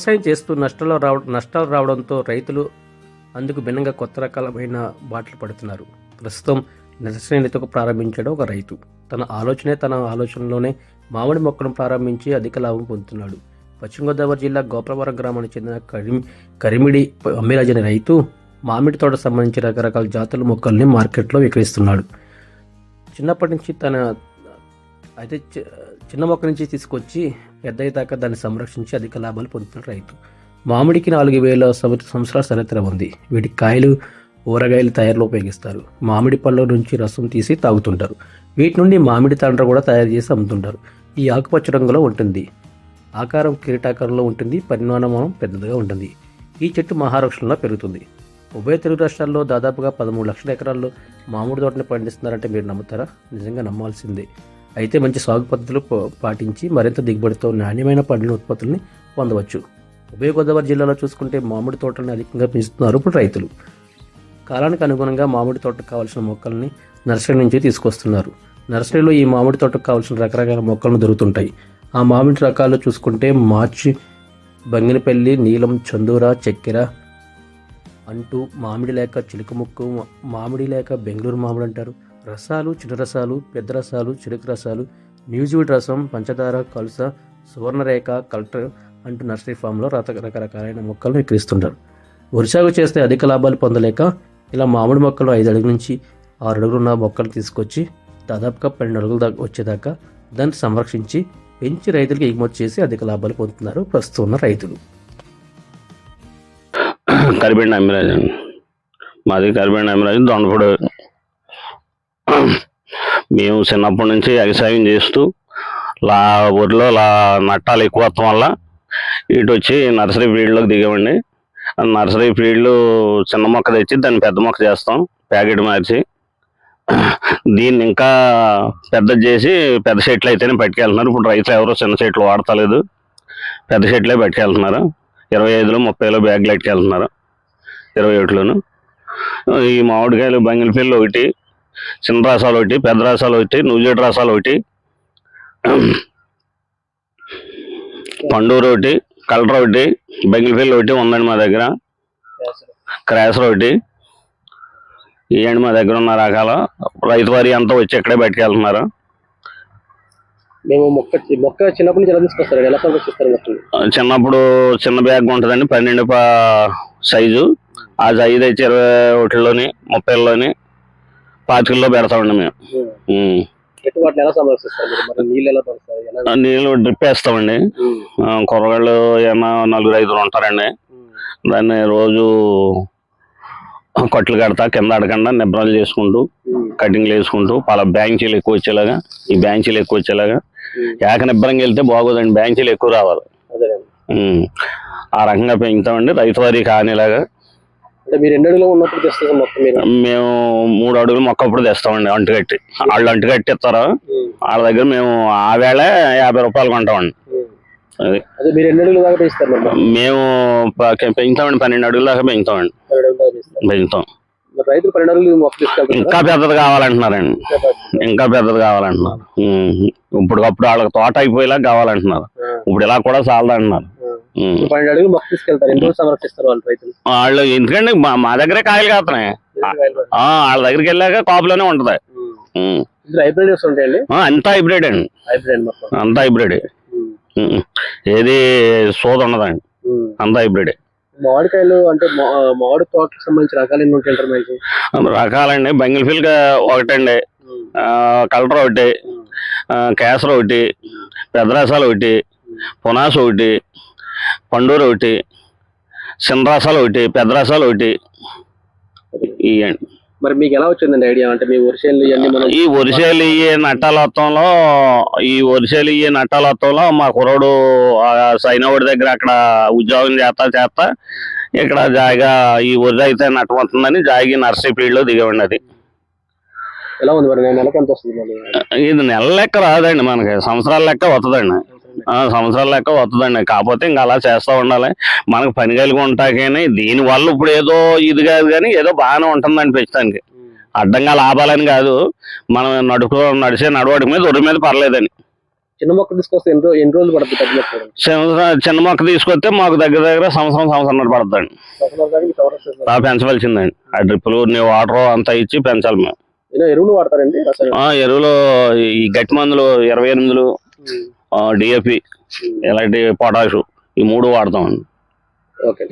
వ్యవసాయం చేస్తూ నష్టాలు రావ నష్టాలు రావడంతో రైతులు అందుకు భిన్నంగా కొత్త రకాలమైన బాటలు పడుతున్నారు. ప్రస్తుతం నిరసనతో ప్రారంభించాడు ఒక రైతు. తన ఆలోచనే తన ఆలోచనలోనే మామిడి మొక్కను ప్రారంభించి అధిక లాభం పొందుతున్నాడు. పశ్చిమ గోదావరి జిల్లా గోపవరం గ్రామానికి చెందిన కరిమి కరిమిడి అమ్మిరాజ్ అనే రైతు మామిడి తోట సంబంధించి రకరకాల జాతుల మొక్కల్ని మార్కెట్లో విక్రయిస్తున్నాడు. చిన్నప్పటి నుంచి తన అయితే చి- చిన్న మొక్క నుంచి తీసుకొచ్చి పెద్ద దాకా దాన్ని సంరక్షించి అధిక లాభాలు పొందుతున్న రైతు. మామిడికి నాలుగు వేల సంవత్సరాల చరిత్ర ఉంది. వీటి కాయలు ఊరగాయలు తయారులో ఉపయోగిస్తారు. మామిడి పళ్ళ నుంచి రసం తీసి తాగుతుంటారు. వీటి నుండి మామిడి తండ్ర కూడా తయారు చేసి అమ్ముతుంటారు. ఈ ఆకుపచ్చ రంగులో ఉంటుంది. ఆకారం కిరీటాకారంలో ఉంటుంది. పరిమాణం పెద్దదిగా ఉంటుంది. ఈ చెట్టు మహారాష్ట్రలో పెరుగుతుంది. ఉభయ తెలుగు రాష్ట్రాల్లో దాదాపుగా పదమూడు లక్షల ఎకరాల్లో మామిడి తోటని పండిస్తున్నారంటే మీరు నమ్ముతారా? నిజంగా నమ్మాల్సిందే. అయితే మంచి సాగు పద్ధతులు పాటించి మరింత దిగుబడితో నాణ్యమైన పండ్ల ఉత్పత్తుల్ని పొందవచ్చు. ఉభయ గోదావరి జిల్లాలో చూసుకుంటే మామిడి తోటలను అధికంగా పెంచుతున్నారు ఇప్పుడు రైతులు. కాలానికి అనుగుణంగా మామిడి తోటకు కావాల్సిన మొక్కల్ని నర్సరీ నుంచి తీసుకొస్తున్నారు. నర్సరీలో ఈ మామిడి తోటకు కావాల్సిన రకరకాల మొక్కలను దొరుకుతుంటాయి. ఆ మామిడి రకాలు చూసుకుంటే మార్చి బంగినపల్లి నీలం చందూర చక్కెర అంటూ మామిడి లేక చిలుక ముక్కు మామిడి లేక బెంగళూరు మామిడి అంటారు. రసాలు చిన్న రసాలు పెద్ద రసాలు చిరుకు రసాలు న్యూజివుడ్ రసం పంచదార కలుస సువర్ణరేఖ కల్టర్ అంటూ నర్సరీ ఫామ్లో రక రకరకాలైన మొక్కలను విక్రయిస్తుంటారు. వరి సాగు చేస్తే అధిక లాభాలు పొందలేక ఇలా మామిడి మొక్కలు ఐదు అడుగుల నుంచి ఆరు అడుగులు ఉన్న మొక్కలు తీసుకొచ్చి దాదాపుగా పన్నెండు అడుగుల దాకా వచ్చేదాకా దాన్ని సంరక్షించి పెంచి రైతులకు ఎగుమతి చేసి అధిక లాభాలు పొందుతున్నారు ప్రస్తుతం ఉన్న రైతులు. కరిబెండి అమ్మిరాజు మాది కరిబెండి అమ్మిరాజు దొండపూడి మేము చిన్నప్పటి నుంచి వ్యవసాయం చేస్తూ లా ఊర్లో లా నట్టాలు ఎక్కువ వస్తాం వల్ల ఇటు వచ్చి నర్సరీ ఫీల్డ్లోకి దిగామండి. నర్సరీ ఫీల్డ్లు చిన్న మొక్క తెచ్చి దాన్ని పెద్ద మొక్క చేస్తాం ప్యాకెట్ మార్చి. దీన్ని ఇంకా పెద్ద చేసి పెద్ద చెట్లు అయితేనే పట్టుకెళ్తున్నారు. ఇప్పుడు రైతులు ఎవరో చిన్న చెట్లు వాడతలేదు. పెద్ద చెట్లే పట్టుకెళ్తున్నారు. ఇరవై ఐదులో ముప్పైలో బ్యాగ్లు ఎట్టుకెళ్తున్నారు ఇరవై ఒకటిలోను ఈ మామిడికాయలు బంగినపల్లి ఒకటి చిన్న రసాలు ఒకటి పెద్ద రసాలు ఒకటి నూజేడు రసాలు ఒకటి. పండూరు ఒకటి కలర్ ఒకటి బంగినపల్లి ఒకటి ఉందండి మా దగ్గర. క్రాసర్ ఒకటి. ఇవ్వండి మా దగ్గర ఉన్న రకాలు. రైతు వారి అంతా వచ్చి ఇక్కడే పట్టుకెళ్తున్నారు మేము మొక్క మొక్క చిన్నప్పటి నుంచి ఎలా తీసుకొస్తారు? ఎలా సంరక్షిస్తారు చిన్నప్పుడు చిన్న బ్యాగ్ ఉంటుందండి పన్నెండు సైజు. ఆ సైజు అయితే ఇరవై ఒకటిలోని ముప్పైలోని పాతికల్లో పెడతామండి మేము. నీళ్ళు డ్రిప్ వేస్తామండి కూరగాయలు ఏమన్నా నలుగురు ఐదుగురు ఉంటారండి. దాన్ని రోజు కట్లు కడతా కింద అడగకుండా నిబ్రాలు చేసుకుంటూ కటింగ్లు వేసుకుంటూ పలా బ్యాంచీలు ఎక్కువ వచ్చేలాగా ఈ బ్యాంచీలు ఎక్కువ వచ్చేలాగా. ఏక నిబ్బరంగా వెళ్తే బాగోదండి బ్యాంచీలు ఎక్కువ రావాలి. ఆ రకంగా పెంచుతామండి రైతు వారి కానీలాగా. మీరు ఎన్ని అడుగులో ఉన్నప్పుడు తెస్తారు మొక్క మీరు? మేము మూడు అడుగులు మొక్క అప్పుడు తెస్తామండి అంటుకట్టి వాళ్ళు అంటుకట్టి ఇస్తారు వాళ్ళ దగ్గర మేము ఆ వేళ యాభై రూపాయలు కొంటామండి. అది. మీరు ఎన్ని అడుగులు దాకా పెంచుతారు? మేము పెంచుతామండి పన్నెండు అడుగుల దాకా పెంచుతామండి. పెంచుతాం. మరి రైతులు పన్నెండు అడుగులు మొక్క తీసుకెళ్తారు? ఇంకా పెద్దది కావాలంటున్నారండి. ఇంకా పెద్దది కావాలంటున్నారు. ఇప్పటికప్పుడు వాళ్ళకి తోట అయిపోయేలా కావాలంటున్నారు. ఇప్పుడు ఇలా కూడా చాలదంటున్నారు. పన్నెండు అడుగులు మొక్క తీసుకెళ్తారు. ఎన్ని రోజులు సంరక్షిస్తారు వాళ్ళు రైతులు? వాళ్ళు ఎందుకంటే మా మా దగ్గరే కాయలు కాస్తున్నాయి. వాళ్ళ దగ్గరికి వెళ్ళాక కాపులోనే ఉంటది. హైబ్రిడ్ ఉంటాయండి? అంతా హైబ్రిడ్ అండి. హైబ్రిడ్ అంతా హైబ్రిడ్. ఏది సోద ఉండదండి. అంతా హైబ్రిడ్. మామిడికాయలు అంటే మామిడి తోటకు సంబంధించిన రకాలు ఎన్ని ఉంటాయంటారు మీకు? రకాలండి. బంగిల్ ఒకటండి. ఆ, కలర్ ఒకటి. కేసర్ ఒకటి. పెద్దరసాలు ఒకటి. పునాస ఒకటి. పండూరు ఒకటి చిన్న రసాలు ఒకటి పెద్ద రసాలు ఒకటి ఇవ్వండి మరి మీకు ఎలా వచ్చిందండి ఐడియా? అంటే మీ వర్షాలు ఇవన్నీ ఈ వరిసేలు ఈ నట్టాలత్తంలో ఈ వరిసేలు ఈ నట్టాలత్తంలో మా కుర్రోడు సైనవుడి దగ్గర అక్కడ ఉద్యోగం చేస్తా చేస్తా ఇక్కడ జాయిగా ఈ వరి అయితే నట్టమవుతుందని జాయిగి నర్సరీ ఫీల్డ్లో దిగవండి అది. ఎలా ఉంది మరి? నెలకు ఎంత వస్తుంది ఇది నెల లెక్క రాదండి మనకి. సంవత్సరాల లెక్క వస్తుందండి. సంవత్సరాల లెక్క వస్తుందండి. కాకపోతే ఇంకా అలా చేస్తూ ఉండాలి. మనకు పని కలిగి ఉంటాకని దీని వల్ల ఇప్పుడు ఏదో ఇది కాదు కానీ ఏదో బాగానే ఉంటుందండి పెంచడానికి అడ్డంగా లాభాలని కాదు. మనం నడుపు నడిచే నడవడి మీద ఒరి మీద పర్లేదని చిన్న మొక్క తీసుకొస్తే ఎన్ని ఎన్ని రోజులు పడుతుంది? చిన్న చిన్న మొక్క తీసుకొస్తే మాకు దగ్గర దగ్గర సంవత్సరం సంవత్సరం పడుతుందండి పెంచవలసిందండి. ఆ డ్రిప్పులు వాటర్ అంతా ఇచ్చి పెంచాలి మేము. ఎరువులు వాడతారండి? ఎరువులు ఈ గట్టి మందులు ఇరవై ఎనిమిదిలు. డిఏపి ఇలాంటి పొటాషు ఈ మూడు వాడతామండి. ఓకే.